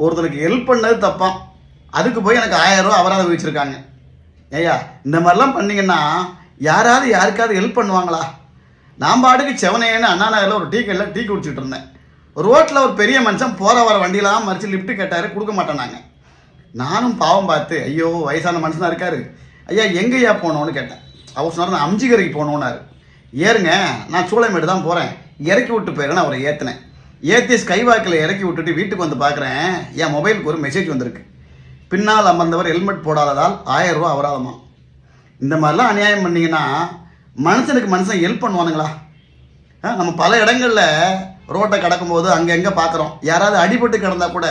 ஒருத்தருக்கு ஹெல்ப் பண்ணது தப்பான் அதுக்கு போய் எனக்கு ஆயிரம் ரூபா அபராதம் வச்சுருக்காங்க ஏய்யா இந்த மாதிரிலாம் பண்ணிங்கன்னா யாராவது யாருக்காவது ஹெல்ப் பண்ணுவாங்களா? நான் பாட்டுக்கு செவனேன்னு அண்ணா நகரில் ஒரு டீ கடையில் டீ குடிச்சிட்டு இருந்தேன். ரோட்டில் ஒரு பெரிய மனுஷன் போகிற வர வண்டியெல்லாம் மறித்து லிஃப்ட் கேட்டார் கொடுக்க மாட்டேனாங்க நானும் பாவம் பார்த்து ஐயோ வயசான மனுஷனாக இருக்காரு. ஐயா எங்கேயா போனோன்னு கேட்டேன். அவர் சொன்னார் நான் அம்ஜிகரைக்கு போகணுன்னாரு ஏறுங்க நான் சூளைமேடு தான் போகிறேன் இறக்கி விட்டு போயிடுறேன் அவரை ஏற்றினேன் ஏத்தி ஸ்கைவாக்கில் இறக்கி விட்டுட்டு வீட்டுக்கு வந்து பார்க்குறேன் என் மொபைலுக்கு ஒரு மெசேஜ் வந்திருக்கு. பின்னால் அமர்ந்தவர் ஹெல்மெட் போடாததால் ஆயிரம் ரூபா அபராதமா? இந்த மாதிரிலாம் அநியாயம் பண்ணிங்கன்னா மனுஷனுக்கு மனுஷன் ஹெல்ப் பண்ணுவானுங்களா? ஆ, நம்ம பல இடங்களில் ரோட்டை கடக்கும்போது அங்கங்கே பார்க்குறோம் யாராவது அடிபட்டு கிடந்தா கூட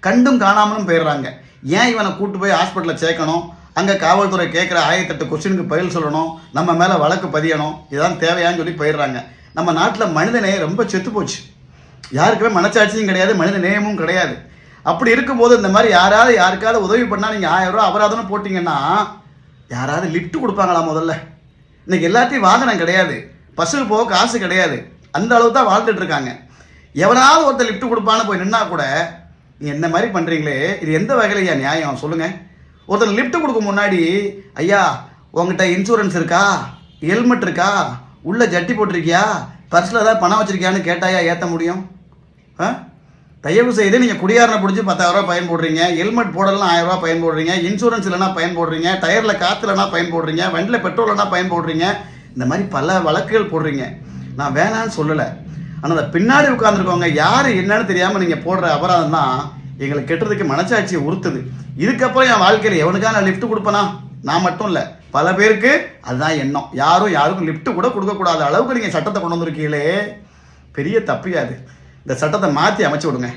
கண்டும் காணாமலும் போயிடுறாங்க. ஏன் இவனை கூட்டு போய் ஹாஸ்பிட்டலில் சேர்க்கணும்? அங்கே காவல்துறை கேட்குற ஆயிரத்தெட்டு கொஸ்டினுக்கு பதில் சொல்லணும். நம்ம மேலே வழக்கு பதியணும். இதான் தேவையான்னு சொல்லி போயிடுறாங்க. நம்ம நாட்டில் மனிதனே ரொம்ப செத்து போச்சு. யாருக்குமே மனச்சாட்சியும் கிடையாது மனித நேயமும் கிடையாது. அப்படி இருக்கும்போது இந்த மாதிரி யாராவது யாருக்காவது உதவி பண்ணால் நீங்கள் ஆயிரம் ரூபா அபராதம்னு போட்டிங்கன்னா யாராவது லிஃப்ட் கொடுப்பாங்களா முதல்ல? இன்னைக்கு எல்லாத்தையும் வாகனம் கிடையாது பஸ்ஸுக்கு போக காசு கிடையாது அந்த அளவு தான் வாழ்ந்துட்டு இருக்காங்க. எவனாவது ஒருத்தர் லிஃப்ட் கொடுப்பான்னு போய் நின்னா கூட நீ என்ன மாதிரி பண்ணுறீங்களே இது எந்த வகையில் ஐயா நியாயம்? சொல்லுங்கள் ஒருத்தர் லிஃப்ட் கொடுக்க முன்னாடி ஐயா உங்ககிட்ட இன்சூரன்ஸ் இருக்கா? ஹெல்மெட் இருக்கா? உள்ள ஜட்டி போட்டிருக்கியா? பர்ஸில் ஏதாவது பணம் வச்சிருக்கியான்னு கேட்டாயா ஏற்ற முடியும்? ஆ? தயவு செய்து நீங்கள் குடியாரனை பிடிச்சி பத்தாயிரரூபா பயன் போடுறீங்க. ஹெல்மெட் போடலாம் ஆயிரரூபா பயன்படுறீங்க பயன் போடுறீங்க. இன்சூரன்ஸ் இல்லைனா பயன் போடுறீங்க. டயரில் காற்றுலனா பயன் போடுறீங்க. வண்டியில் பெட்ரோல் இல்லைனா பயன் போடுறீங்க. இந்த மாதிரி பல வழக்குகள் போடுறீங்க. நான் வேணான்னு சொல்லலை. ஆனால் அந்த பின்னாடி உட்காந்துருக்கவங்க யார் என்னன்னு தெரியாமல் நீங்கள் போடுற அபராதம் தான் எங்களுக்கு கெட்டுறதுக்கு மனசாட்சியை உறுத்துது. இதுக்கப்புறம் என் வாழ்க்கையில் எவனுக்கா நான் லிஃப்ட் கொடுப்பேனா? நான் மட்டும் இல்லை. பல பேருக்கு அதுதான் எண்ணம். யாரும் யாருக்கும் லிஃப்ட்டு கூட கொடுக்கக்கூடாத அளவுக்கு நீங்கள் சட்டத்தை கொண்டு வந்திருக்கீங்களே. பெரிய தப்பியாது இந்த சட்டத்தை மாற்றி அமைச்சு விடுங்க.